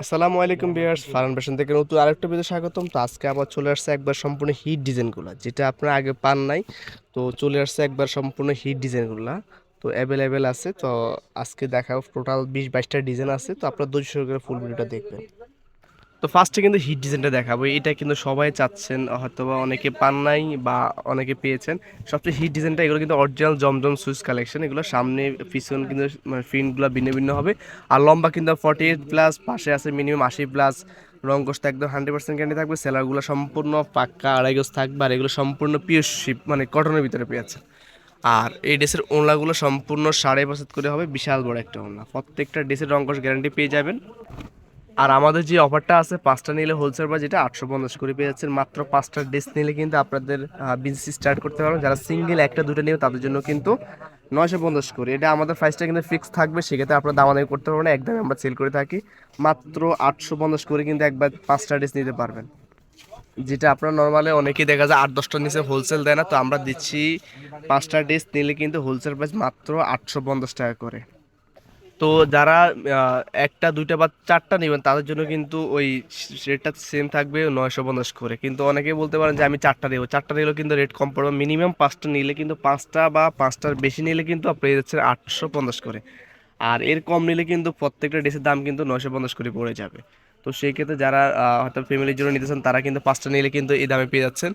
আসসালামু আলাইকুম বিয়ার্স ফারান ফ্যাশন থেকে নতুন আরেকটা ভিডিও স্বাগতম। তো আজকে আবার চলে আসছে একবার সম্পূর্ণ হিট ডিজাইনগুলো, যেটা আপনারা আগে পান নাই। তো চলে আসছে একবার সম্পূর্ণ হিট ডিজাইনগুলো, তো অ্যাভেলেবেল আছে। তো আজকে দেখাও টোটাল বিশ বাইশটা ডিজাইন আছে। তো আপনারা দুশো করে ফুল ভিডিওটা দেখবেন। তো ফার্স্টে কিন্তু হিট ডিজাইনটা দেখাবো। এটা কিন্তু সবাই চাচ্ছেন হয়তো বা অনেকে পান নাই বা অনেকে পেয়েছেন। সবচেয়ে হিট ডিজাইনটা এগুলো কিন্তু অরিজিনাল জমজম সুইচ কালেকশন এগুলো সামনে, পিছন কিন্তু মানে প্রিন্টগুলো ভিন্ন ভিন্ন হবে। আর লম্বা কিন্তু ফর্টি এইট প্লাস পাশে আছে মিনিমাম আশি প্লাস রং কষ্ট একদম হান্ড্রেড পার্সেন্ট ক্যান্ডি থাকবে। সেলারগুলো সম্পূর্ণ পাক্কা আড়াই গজ থাকবে আর এগুলো সম্পূর্ণ পিওর শিপ মানে কটনের ভিতরে পেয়েছে আর এই ড্রেসের ওনলাগুলো সম্পূর্ণ সাড়ে পাঁচ করে হবে, বিশাল বড় একটা ওনলা প্রত্যেকটা ড্রেসের রং রঙ্কশ গ্যারান্টি পেয়ে যাবেন। আর আমাদের যে অফারটা আছে, পাঁচটা নিলে হোলসেল বা যেটা আটশো পঞ্চাশ করে পেয়ে যাচ্ছেন, মাত্র পাঁচটা ড্রেস নিলে কিন্তু আপনাদের বিজনেস স্টার্ট করতে পারবেন। যারা সিঙ্গেল একটা, দুটো নিয়ে তাদের জন্য কিন্তু নয়শো পঞ্চাশ করে। এটা আমাদের প্রাইসটা কিন্তু ফিক্স থাকবে, সেক্ষেত্রে আপনার দামাদামি করতে পারবেন একদম আমরা সেল করে থাকি। মাত্র আটশো পঞ্চাশ করে কিন্তু একবার পাঁচটা ড্রেস নিতে পারবেন। যেটা আপনার নর্মালি অনেকেই দেখা যায় আট দশটার নিচে হোলসেল দেয় না, তো আমরা দিচ্ছি পাঁচটা ড্রেস নিলে কিন্তু হোলসেল প্রাইস মাত্র আটশো পঞ্চাশ টাকা করে। তো যারা একটা, দুইটা বা চারটা নেবেন, তাদের জন্য কিন্তু ওই রেটটা সেম থাকবে নয়শো পঞ্চাশ করে। কিন্তু অনেকে বলতে পারেন যে, আমি চারটা নেব। চারটা নিলেও কিন্তু রেট কম পড়বে। মিনিমাম পাঁচটা নিলে কিন্তু পাঁচটা বা পাঁচটার বেশি নিলে কিন্তু আপনি যাচ্ছেন আটশো পঞ্চাশ করে। আর এর কম নিলে কিন্তু প্রত্যেকটা ড্রেসের দাম কিন্তু নয়শো পঞ্চাশ করে পড়ে যাবে। তো সেই ক্ষেত্রে যারা হয়তো ফ্যামিলির জন্য নিতেছেন তারা কিন্তু পাঁচটা নিলে কিন্তু এই দামে পেয়ে যাচ্ছেন।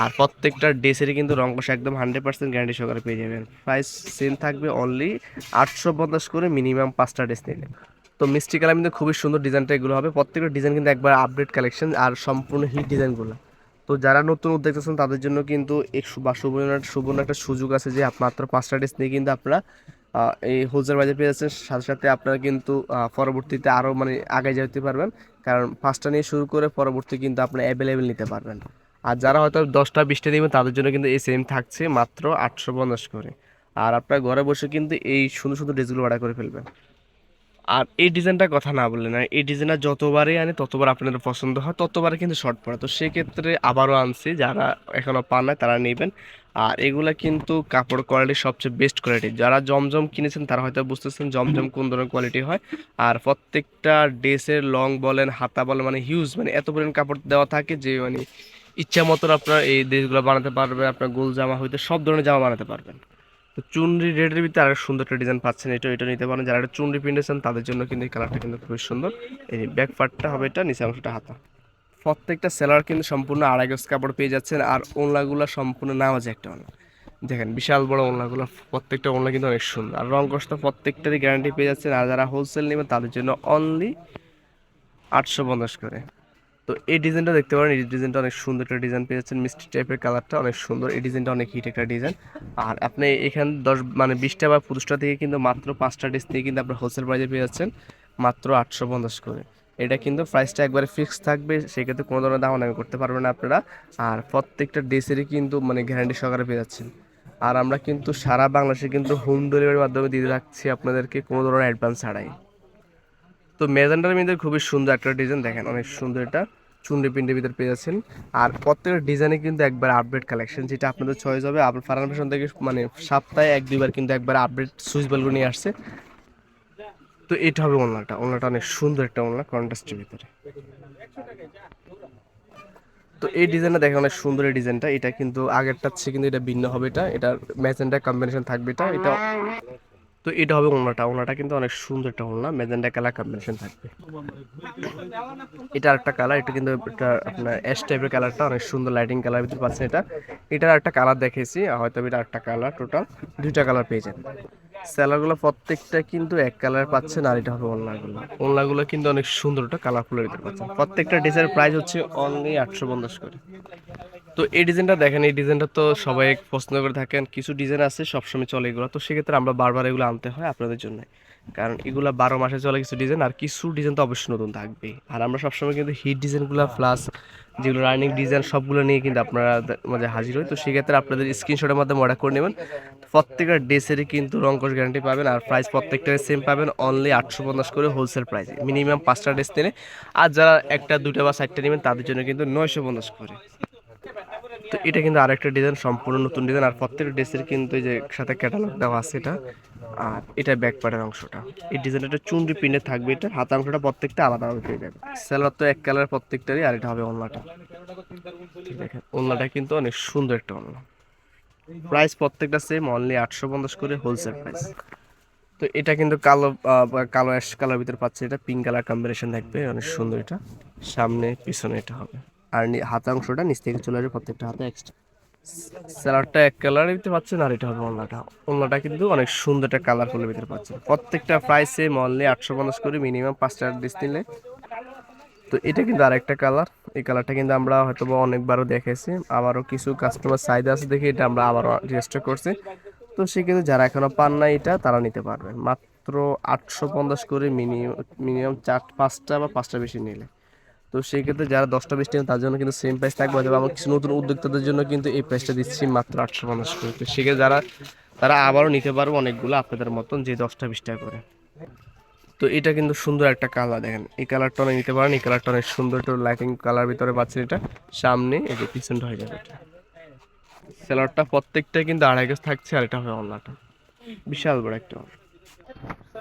আর প্রত্যেকটা ড্রেসেরই কিন্তু রং কষা একদম হান্ড্রেড পার্সেন্ট গ্যারান্টি সহকারে পেয়ে যাবেন। প্রাইস সেম থাকবে অনলি আটশো পঞ্চাশ করে মিনিমাম পাঁচটা ড্রেস নিলে। তো মিষ্টি কালার কিন্তু খুবই সুন্দর ডিজাইনটা এগুলো হবে। প্রত্যেকটা ডিজাইন কিন্তু একবার আপডেট কালেকশন আর সম্পূর্ণ হিট ডিজাইনগুলো। তো যারা নতুন উদ্যোগ আছেন, তাদের জন্য কিন্তু এক বা সুবর্ণ একটা সুবর্ণ একটা সুযোগ আছে যে মাত্র পাঁচটা ড্রেস নিয়ে কিন্তু আপনারা এই হোলসেল বাজার পেয়ে যাচ্ছেন। সাথে সাথে আপনারা কিন্তু পরবর্তীতে আরও মানে আগে যেতে পারবেন। কারণ পাঁচটা নিয়ে শুরু করে পরবর্তী কিন্তু আপনারা অ্যাভেলেবেল নিতে পারবেন। আর যারা হয়তো দশটা, বিশটা নেবেন তাদের জন্য কিন্তু এই সেম থাকছে মাত্র আটশো পঞ্চাশ করে। আর আপনার ঘরে বসে কিন্তু এই সুন্দর সুন্দর ড্রেসগুলো অর্ডার করে ফেলবেন। আর এই ডিজাইনটার কথা না বললেন না, এই ডিজাইনটা যতবারই আনে, ততবার আপনাদের পছন্দ হয় ততবারে কিন্তু শর্ট পড়ে তো সেক্ষেত্রে আবারও আনছি, যারা এখনও পান না তারা নেবেন। আর এগুলা কিন্তু কাপড় কোয়ালিটি সবচেয়ে বেস্ট কোয়ালিটি যারা জমজম কিনেছেন, তারা হয়তো বুঝতেছেন জমজম কোন ধরনের কোয়ালিটি হয়। আর প্রত্যেকটা ড্রেসের লং বলেন, হাতা বলেন মানে হিউজ মানে এত পরিমাণ কাপড় দেওয়া থাকে যে মানে ইচ্ছা মতন আপনার এই ড্রেসগুলো বানাতে পারবে, আপনার গোল জামা হইতে সব ধরনের জামা বানাতে পারবেন। তো চুনরি রেডের ভিতরে আরেক সুন্দর একটা ডিজাইন পাচ্ছেন, এটা এটা নিতে পারেন। যারা একটা চুনরি পিন্ডেছেন তাদের জন্য কিন্তু এই কালারটা কিন্তু খুবই সুন্দর। এই ব্যাক পার্টটা হবে এটা নিচে অংশটা হাতা। প্রত্যেকটা সেলার কিন্তু সম্পূর্ণ আড়াই গজ কাপড় পেয়ে যাচ্ছেন আর ওনলাগুলো সম্পূর্ণ নামাজ একটা ওনলা দেখেন, বিশাল বড় ওনলাগুলো প্রত্যেকটা ওনলা কিন্তু অনেক সুন্দর। আর রং কষ্ট প্রত্যেকটারই গ্যারান্টি পেয়ে যাচ্ছেন। আর যারা হোলসেল নেবেন, তাদের জন্য অনলি আটশো পঞ্চাশ করে। তো এই ডিজাইনটা দেখতে পারেন, এই ডিজাইনটা অনেক সুন্দর একটা ডিজাইন পেয়ে যাচ্ছেন। মিষ্টি টাইপের কালারটা অনেক সুন্দর। এই ডিজাইনটা অনেক হিট একটা ডিজাইন। আর আপনি এখানে দশ মানে বিশটা বা পঁচিশটা থেকে কিন্তু মাত্র পাঁচটা ড্রেস থেকে কিন্তু আপনার হোলসেল প্রাইজে পেয়ে যাচ্ছেন। মাত্র আটশো পঞ্চাশ করে। এটা কিন্তু প্রাইসটা একবারে ফিক্স থাকবে, সেক্ষেত্রে কোনো ধরনের দাম আমি করতে পারবেন না আপনারা। আর প্রত্যেকটা ড্রেসেরই কিন্তু মানে গ্যারান্টি সহকারে পেয়ে যাচ্ছেন। আর আমরা কিন্তু সারা বাংলাদেশে কিন্তু হোম ডেলিভারির মাধ্যমে দিয়ে রাখছি আপনাদেরকে কোনো ধরনের অ্যাডভান্স ছাড়াই। তো মেজেন্ডার মধ্যে খুবই সুন্দর একটা ডিজাইন দেখেন অনেক সুন্দর এটা। চুনরি প্রিন্টের ভিতরে পেয়ে যাচ্ছেন। আর প্রত্যেকটা ডিজাইনে কিন্তু একবার আপডেট কালেকশন যেটা আপনাদের চয়েস হবে। আপনার ফারান থেকে মানে সপ্তাহে এক, দুইবার কিন্তু একবার আপডেট সুইচ বলগুলো নিয়ে আসছে। তো এটা হবে ওনলাটা ওনলাটা অনেক সুন্দর একটা ওনলা কন্ট্রাস্টের ভিতরে। তো এই ডিজাইনটা দেখেন, অনেক সুন্দর এই ডিজাইনটা। এটা কিন্তু আগেরটার চেয়ে কিন্তু এটা ভিন্ন হবে এটা। এটার ম্যাচেন্ডা কম্বিনেশন থাকবে এটা। এটা তো এটা হবে ওনাটা। ওনাটা কিন্তু অনেক সুন্দর একটা ওনা ম্যাজেন্ডা কালার কম্বিনেশন থাকবে। এটা আরেকটা কালার এটা কিন্তু এটা আপনার অ্যাশ টাইপের কালারটা অনেক সুন্দর লাইটিং কালার ভিতরে পাচ্ছেন এটা। এটার একটা কালার দেখেছি হয়তো এটা একটা কালার টোটাল দুইটা কালার পেয়ে যাবেন। স্যালারগুলো প্রত্যেকটা কিন্তু এক কালার পাচ্ছেন, আর এটা হবে ওনলাগুলো ওনলাগুলো কিন্তু অনেক সুন্দর একটা কালারফুলের ভিতরে পাচ্ছেন। প্রত্যেকটা ডিজাইনের প্রাইস হচ্ছে অনলি আটশো পঞ্চাশ করে। তো এই ডিজাইনটা দেখেন, এই ডিজাইনটা তো সবাই পছন্দ করে থাকেন। কিছু ডিজাইন আছে, সবসময় চলে এগুলো। তো সেক্ষেত্রে আমরা বারবার এগুলো আনতে হয় আপনাদের জন্য। কারণ এগুলো বারো মাসে চলে কিছু ডিজাইন, আর কিছু ডিজাইন তো অবশ্যই নতুন থাকবেই। আর আমরা সবসময় কিন্তু হিট ডিজাইনগুলো প্লাস যেগুলো রানিং ডিজাইন সবগুলো নিয়ে কিন্তু আপনারা মাঝে হাজির হই। তো সেক্ষেত্রে আপনাদের স্ক্রিনশটের মাধ্যমে অর্ডার করে নেবেন। প্রত্যেকটা ড্রেসেরই কিন্তু রঙ্কশ গ্যারান্টি পাবেন, আর প্রাইস প্রত্যেকটার সেম পাবেন। অনলি আটশো পঞ্চাশ করে হোলসেল প্রাইসে মিনিমাম পাঁচটা ড্রেস নিলে। আর যারা একটা দুটা বা চারটা নেবেন, তাদের জন্য কিন্তু নয়শো পঞ্চাশ করে। তো এটা কিন্তু আরেকটা ডিজাইন সম্পূর্ণ নতুন ডিজাইন আর প্রত্যেকটা ড্রেসের কিন্তু যে সাথে ক্যাটালগ দেওয়া আছে এটা। আর এটা ব্যাক পার্টের অংশটা। এই ডিজাইনটা চুনরি পিনে থাকবে, এটা হাতা অংশটা প্রত্যেকটা আলাদা আলাদা পেয়ে যাবে। সেলার তো এক কালার প্রত্যেকটারই, আর এটা হবে ঠিক দেখেন ওলনাটা কিন্তু অনেক সুন্দর একটা ওলনা প্রাইস প্রত্যেকটা সেম অনলি আটশো পঞ্চাশ করে হোলসেল প্রাইস তো এটা কিন্তু কালো কালো অ্যাশ কালার ভিতরে পাচ্ছে, এটা পিঙ্ক কালার কম্বিনেশন থাকবে, অনেক সুন্দর এটা। সামনে, পিছনে এটা হবে। আর অংশটা নিচ থেকে চলে আসবে প্রত্যেকটা হাতে এক্সট্রা স্যালাডটা এক কালারের ভিতরে পাচ্ছেন আর এটা হবে ওলনাটা ওলনাটা কিন্তু অনেক সুন্দর একটা কালারফুলের ভিতরে পাচ্ছেন। প্রত্যেকটা প্রাইসে মনলি আটশো পঞ্চাশ করে মিনিমাম পাঁচটা ডিস নিলে। তো এটা কিন্তু আরেকটা কালার এই কালারটা কিন্তু আমরা হয়তো অনেকবারও দেখেছি। আবারও কিছু কাস্টমার সাইড আছে দেখে এটা আমরা আবারও রেজিস্টার করছি। তো সেক্ষেত্রে যারা এখনও পান না এটা তারা নিতে পারবেন। মাত্র আটশো পঞ্চাশ করে মিনিমাম মিনিমাম চার, পাঁচটা বা পাঁচটা বেশি নিলে। তো সেই ক্ষেত্রে যারা দশটা বেশি নেবেন তার জন্য কিন্তু সেম প্রাইস থাকবে। অথবা আমার কিছু নতুন উদ্যোক্তাদের জন্য কিন্তু এই প্রাইসটা দিচ্ছি মাত্র আটশো পঞ্চাশ করে। তো সেক্ষেত্রে যারা, তারা আবারও নিতে পারব অনেকগুলো আপনাদের মতন যে দশটা বিশটা করে। তো এটা কিন্তু সুন্দর একটা কালার দেখেন। এই কালারটা অনেক নিতে পারেন, এই কালারটা অনেক সুন্দর। একটু লাইটিং কালার ভিতরে পাচ্ছেন এটা। সামনে এই যে পিছনটা হয়ে যাবে এটা। সেলারটা প্রত্যেকটা কিন্তু আড়াই গেজ থাকছে আর এটা হবে অনলাটা বিশাল বড় একটা।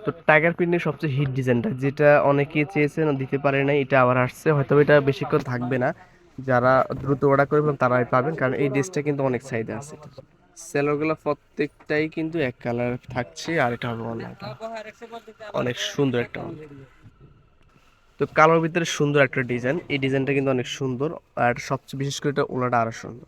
তো টাইগার প্রিন্টের সবচেয়ে হিট ডিজাইনটা যেটা অনেকে চেয়েছেন দিতে পারে না এটা আবার আসছে। হয়তো এটা বেশিক্ষণ থাকবে না। যারা দ্রুত অর্ডার করে ফেলেন তারাই পাবেন, কারণ এই ড্রেসটা কিন্তু অনেক চাহিদা আছে। সেলারগুলো প্রত্যেকটাই কিন্তু এক কালার থাকছে, আর এটা হবে অনলাইনটা অনেক সুন্দর একটা। তো কালোর ভিতরে সুন্দর একটা ডিজাইন এই ডিজাইনটা কিন্তু অনেক সুন্দর, আর সবচেয়ে বিশেষ করে এটা ওলাটা আরও সুন্দর।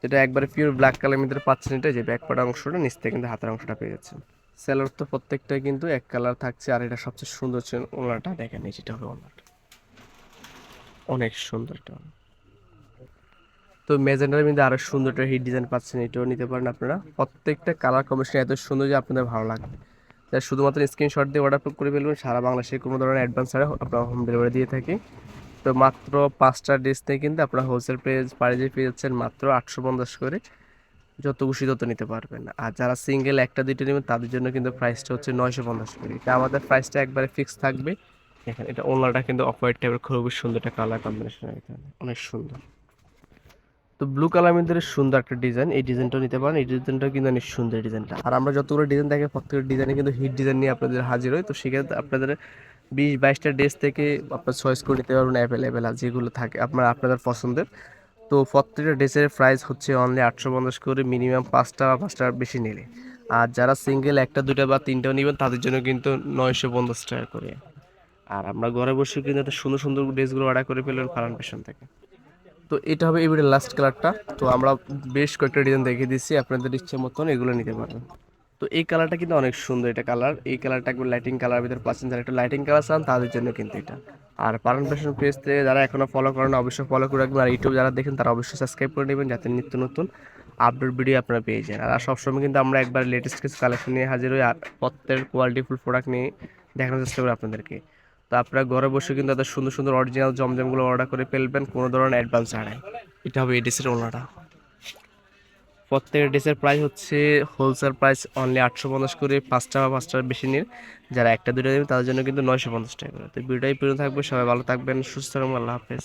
যেটা একবারে পিওর ব্ল্যাক কালারের ভিতরে পাচ্ছেন এটা, যে ব্যাক পার্ট অংশটা, নিচ থেকে কিন্তু হাতের অংশটা পেয়ে যাচ্ছেন। সেলার তো প্রত্যেকটাই কিন্তু এক কালার থাকছে, আর এটা সবচেয়ে সুন্দর হচ্ছে ওনাটা দেখেন এই যেটা হবে ওনাটা অনেক সুন্দর এটা। তো মেজেন্ডার মধ্যে আরও সুন্দর একটা হিট ডিজাইন পাচ্ছেন, এটাও নিতে পারেন আপনারা। প্রত্যেকটা কালার কম্বিনেশন এত সুন্দর যে আপনাদের ভালো লাগবে। তাই শুধুমাত্র স্ক্রিনশট দিয়ে অর্ডার করে ফেলবেন, সারা বাংলাদেশে কোনো ধরনের অ্যাডভান্স ছাড়া আপনারা হোম ডেলিভারি দিয়ে থাকি। তো মাত্র পাঁচটা ড্রেস থেকে কিন্তু আপনারা হোলসেল প্রাইস প্রাইজে পেয়ে যাচ্ছেন মাত্র আটশো পঞ্চাশ করে। যত খুশি তত নিতে পারবেন। আর যারা সিঙ্গেল একটা, দুইটা নেবেন, তাদের জন্য কিন্তু প্রাইসটা হচ্ছে নয়শো পঞ্চাশ করে। এটা আমাদের প্রাইসটা একবারে ফিক্স থাকবে। এখানে এটা ওনারটা কিন্তু অফ হোয়াইট টাইপের খুবই সুন্দর একটা কালার কম্বিনেশন এখানে অনেক সুন্দর। তো ব্লু কালার মধ্যে সুন্দর একটা ডিজাইন এই ডিজাইনটাও নিতে পারেন। এই ডিজাইনটা কিন্তু অনেক সুন্দর ডিজাইনটা আর আমরা যতগুলো ডিজাইন দেখে প্রত্যেকটা ডিজাইনে কিন্তু হিট ডিজাইন নিয়ে আপনাদের হাজির হয় তো সেক্ষেত্রে আপনাদের বিশ, বাইশটা ড্রেস থেকে আপনার চয়েস করে নিতে পারবেন অ্যাভেলেবেল আর যেগুলো থাকে আপনার, আপনাদের পছন্দের। তো প্রত্যেকটা ড্রেসের প্রাইস হচ্ছে অনলি আটশো পঞ্চাশ করে মিনিমাম পাঁচটা বা পাঁচটার বেশি নিলে। আর যারা সিঙ্গেল একটা, দুইটা বা তিনটাও নেবেন, তাদের জন্য কিন্তু নয়শো পঞ্চাশ টাকা করে। আর আমরা ঘরে বসে কিন্তু একটা সুন্দর সুন্দর ড্রেসগুলো অর্ডার করে ফেলবেন ফারান ফ্যাশন থেকে। তো এটা হবে এবারে লাস্ট কালারটা তো আমরা বেশ কয়েকটা ডিজাইন দেখিয়ে দিচ্ছি, আপনাদের ইচ্ছে মতন এগুলো নিতে পারবেন। তো এই কালারটা কিন্তু অনেক সুন্দর এটা কালার এই কালারটা একবার লাইটিং কালার ভিতরে পাচ্ছেন যারা একটু লাইটিং কালার চান, তাদের জন্য কিন্তু এটা। আর পারন ফ্যাশন পেজ থেকে যারা এখনও ফলো করেন, অবশ্যই ফলো করে রাখবেন। আর ইউটিউব যারা দেখেন, তারা অবশ্যই সাবস্ক্রাইব করে নেবেন যাতে নিত্য নতুন আপডেট ভিডিও আপনারা পেয়ে যান। আর সবসময় কিন্তু আমরা একবার লেটেস্ট কিছু কালেকশন নিয়ে হাজির হই, আর প্রত্যেক কোয়ালিটিফুল প্রোডাক্ট নিয়ে দেখানোর চেষ্টা করি আপনাদেরকে। তো আপনারা ঘরে বসে কিন্তু এত সুন্দর সুন্দর অরিজিনাল জমজমগুলো অর্ডার করে ফেলবেন, কোনো ধরনের অ্যাডভান্স ছাড়াই। এটা হবে এই ড্রেসের ওনাটা প্রত্যেকের ড্রেসের প্রাইস হচ্ছে হোলসেল প্রাইস অনলি আটশো পঞ্চাশ করে, পাঁচটা বা পাঁচটার বেশি নিন। যারা একটা দুটো দেবেন, তাদের জন্য কিন্তু নয়শো পঞ্চাশ টাকা করে। তো ভিডিওটাই পুরো থাকবে, সবাই ভালো থাকবেন, সুস্থ থাকবেন, আল্লাহ হাফেজ।